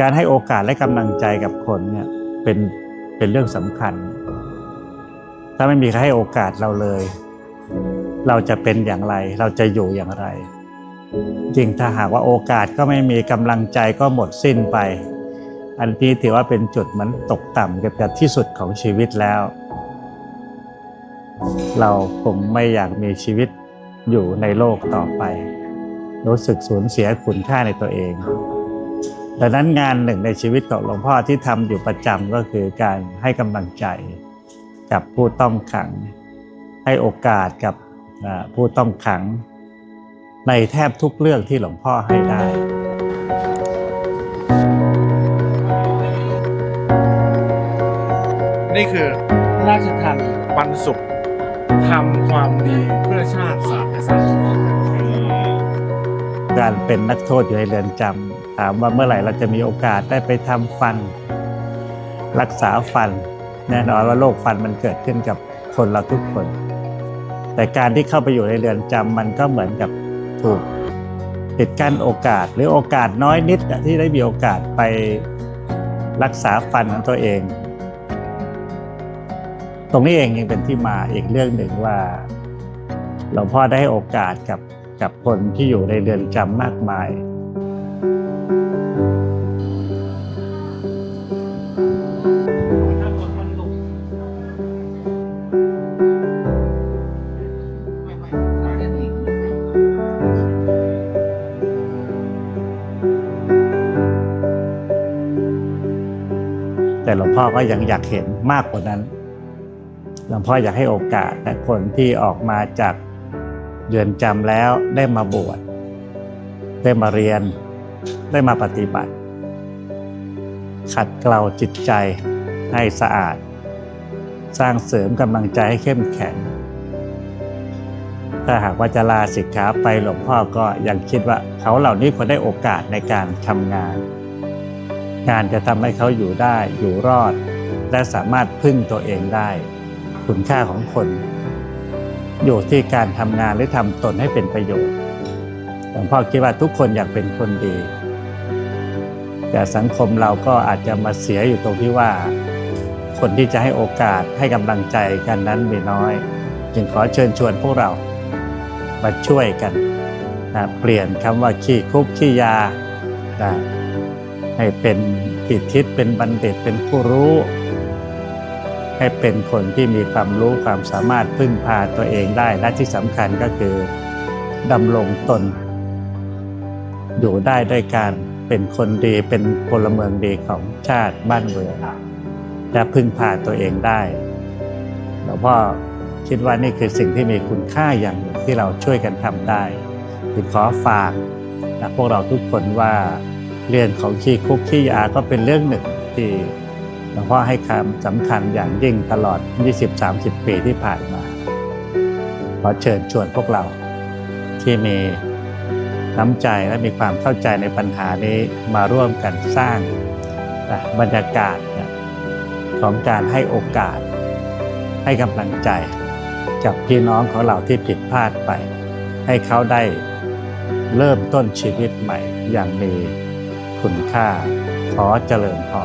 การให้โอกาสและกำลังใจกับคนเนี่ยเป็นเป็นเรื่องสำคัญ ถ้าไม่มีใครให้โอกาสเราเลย เราจะเป็นอย่างไร เราจะอยู่อย่างไรจริงถ้าหากว่าโอกาสก็ไม่มีกำลังใจก็หมดสิ้นไป อันนี้ถือว่าเป็นจุดเหมือนตกต่ำเกือบที่สุดของชีวิตแล้ว เราคงไม่อยากมีชีวิตอยู่ในโลกต่อไป รู้สึกสูญเสียคุณค่าในตัวเอง ดังนั้นงานหนึ่งในชีวิตของหลวงพ่อที่ทำอยู่ประจำก็คือการให้กำลังใจกับผู้ต้องขัง ให้โอกาสกับอ่าผู้ต้องขัง ในแทบทุกเรื่องที่หลวงพ่อให้ได้นี่คือราชทันปันสุขทำความดีเพื่อชาติศาสตร์และสังคมการเป็นนักโทษอยู่ในเรือนจำ ถามว่าเมื่อไหร่เราจะมีโอกาสได้ไปทำฟัน รักษาฟัน แน่นอนว่าโรคฟันมันเกิดขึ้นกับคนเราทุกคน แต่การที่เข้าไปอยู่ในเรือนจำมันก็เหมือนกับถูกปิดกั้นโอกาสหรือโอกาสน้อยนิดที่ได้มีโอกาสไปรักษาฟันของตัวเอง ตรงนี้เองยังเป็นที่มาอีกเรื่องหนึ่งว่าหลวงพ่อได้ให้โอกาสกับกับคนที่อยู่ในเรือนจำมากมาย แต่หลวงพ่อก็ยังอยากเห็นมากกว่านั้น หลวงพ่ออยากให้โอกาสแต่คนที่ออกมาจากเรือนจำแล้วได้มาบวชได้มาเรียน ได้มาปฏิบัติ ขัดเกลาจิตใจให้สะอาด สร้างเสริมกำลังใจให้เข้มแข็ง ถ้าหากว่าจะลาสิกขาไปหลวงพ่อก็ยังคิดว่าเขาเหล่านี้ควรได้โอกาสในการทำงาน งานจะทำให้เขาอยู่ได้อยู่รอด และสามารถพึ่งตัวเองได้ คุณค่าของคน อยู่ที่การทำงานหรือทำตนให้เป็นประโยชน์หลวงพ่อคิดว่าทุกคนอยากเป็นคนดี แต่สังคมเราก็อาจจะมาเสียอยู่ตรงที่ว่า คนที่จะให้โอกาสให้กำลังใจกันนั้นมีน้อย จึงขอเชิญชวนพวกเรามาช่วยกันนะเปลี่ยนคำว่าขี้คุกขี้ยานะให้เป็นอิทธิศเป็นบัณฑิตเป็นผู้รู้ ให้เป็นคนที่มีความรู้ความสามารถพึ่งพาตัวเองได้และที่สำคัญก็คือดำรงตน อยู่ได้ด้วยการ เป็นคนดีเป็นพลเมืองดีของชาติบ้านเมืองและพึ่งพาตัวเองได้หลวงพ่อคิดว่านี่คือสิ่งที่มีคุณค่าอย่างหนึ่งที่เราช่วยกันทำได้จึงขอฝากนะพวกเราทุกคนว่าเรื่องของขี้คุกขี้ยาก็เป็นเรื่องหนึ่งที่หลวงพ่อให้ความสำคัญอย่างยิ่งตลอด 20-30 ปีที่ผ่านมาขอเชิญชวนพวกเราที่มี น้ำใจและมีความเข้าใจในปัญหานี้มาร่วมกันสร้างบรรยากาศของการให้โอกาส ให้กำลังใจกับพี่น้องของเราที่ผิดพลาดไป ให้เขาได้เริ่มต้นชีวิตใหม่อย่างมีคุณค่าขอเจริญพรอ